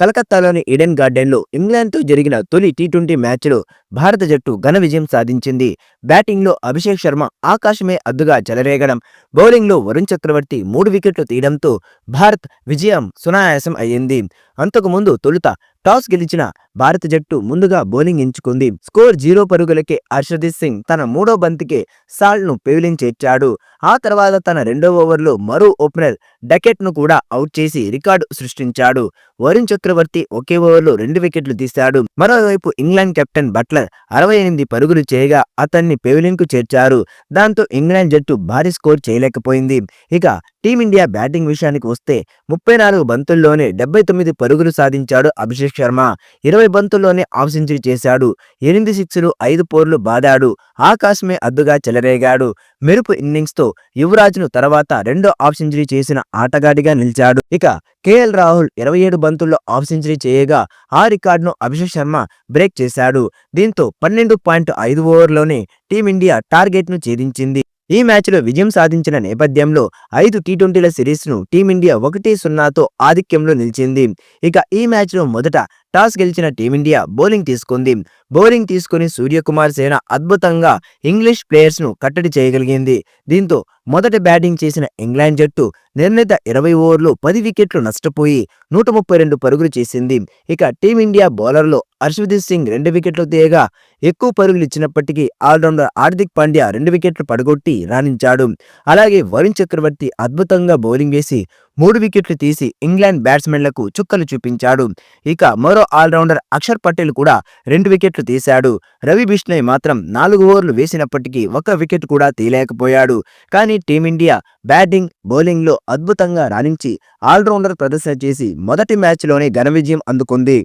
కలకత్తాలోని Eden గార్డెన్లో ఇంగ్లాండ్తో జరిగిన తొలి టీ ట్వంటీ మ్యాచ్లో భారత జట్టు ఘన విజయం సాధించింది. బ్యాటింగ్లో అభిషేక్ శర్మ ఆకాశమే అద్దుగా చెలరేగడం బౌలింగ్లో వరుణ్ చక్రవర్తి మూడు వికెట్లు తీయడంతో భారత్ విజయం సునాయాసం అయ్యింది. అంతకుముందు తొలుత టాస్ గెలిచిన భారత జట్టు ముందుగా బౌలింగ్ ఎంచుకుంది. స్కోర్ జీరో పరుగులకే హర్షదీప్ సింగ్ తన మూడో బంతికే సాల్ను ను చేర్చాడు. ఆ తర్వాత తన రెండో ఓవర్లో మరో ఓపెనర్ డకెట్ను కూడా అవుట్ చేసి రికార్డు సృష్టించాడు. వరుణ్ చక్రవర్తి ఒకే ఓవర్లో రెండు వికెట్లు తీశాడు. మరోవైపు ఇంగ్లాండ్ కెప్టెన్ బట్లర్ అరవై ఎనిమిది పరుగులు చేయగా అతన్ని పెవిలింగ్కు చేర్చారు. దాంతో ఇంగ్లాండ్ జట్టు భారీ స్కోర్ చేయలేకపోయింది. ఇక టీమిండియా బ్యాటింగ్ విషయానికి వస్తే ముప్పై నాలుగు బంతుల్లోనే డెబ్బై తొమ్మిది పరుగులు సాధించాడు అభిషేక్ శర్మ. ఇరవై బంతుల్లోనే హాఫ్ సెంచరీ చేశాడు. ఎనిమిది సిక్స్లు ఐదు పోర్లు బాదాడు. ఆకాశమే అద్దుగా చెలరేగాడు. మెరుపు ఇన్నింగ్స్తో యువరాజ్ను తర్వాత రెండో హాఫ్ సెంచరీ చేసిన ఆటగాడిగా నిలిచాడు. ఇక కేఎల్ రాహుల్ ఇరవై ఏడు బంతుల్లో హాఫ్ సెంచరీ చేయగా ఆ రికార్డును అభిషేక్ శర్మ బ్రేక్ చేశాడు. దీంతో పన్నెండు పాయింట్ ఐదు ఓవర్లోనే టీమిండియా టార్గెట్ను ఛేదించింది. ఈ మ్యాచ్లో విజయం సాధించిన నేపథ్యంలో ఐదు టీ ట్వంటీల సిరీస్ను టీమిండియా ఒకటి సున్నాతో ఆధిక్యంలో నిలిచింది. ఇక ఈ మ్యాచ్లో మొదట టాస్ గెలిచిన టీమిండియా బౌలింగ్ తీసుకుంది. బౌలింగ్ తీసుకుని సూర్యకుమార్ సేన అద్భుతంగా ఇంగ్లీష్ ప్లేయర్స్ను కట్టడి చేయగలిగింది. దీంతో మొదట బ్యాటింగ్ చేసిన ఇంగ్లాండ్ జట్టు నిర్ణీత ఇరవై ఓవర్లు పది వికెట్లు నష్టపోయి నూట ముప్పై రెండు పరుగులు చేసింది. ఇక టీమిండియా బౌలర్లో హర్షదీప్ సింగ్ రెండు వికెట్లు తీయగా ఎక్కువ పరుగులు ఇచ్చినప్పటికీ ఆల్రౌండర్ హార్దిక్ పాండ్యా రెండు వికెట్లు పడగొట్టి రాణించాడు. అలాగే వరుణ్ చక్రవర్తి అద్భుతంగా బౌలింగ్ వేసి మూడు వికెట్లు తీసి ఇంగ్లాండ్ బ్యాట్స్మెన్లకు చుక్కలు చూపించాడు. ఇక మరో ఆల్రౌండర్ అక్షర్ పటేల్ కూడా రెండు వికెట్లు తీశాడు. రవి బిష్ణయ్ మాత్రం నాలుగు ఓవర్లు వేసినప్పటికీ ఒక్క వికెట్ కూడా తీయలేకపోయాడు. కానీ టీమిండియా బ్యాటింగ్ బౌలింగ్లో అద్భుతంగా రాణించి ఆల్రౌండర్ ప్రదర్శన చేసి మొదటి మ్యాచ్లోనే ఘన విజయం అందుకుంది.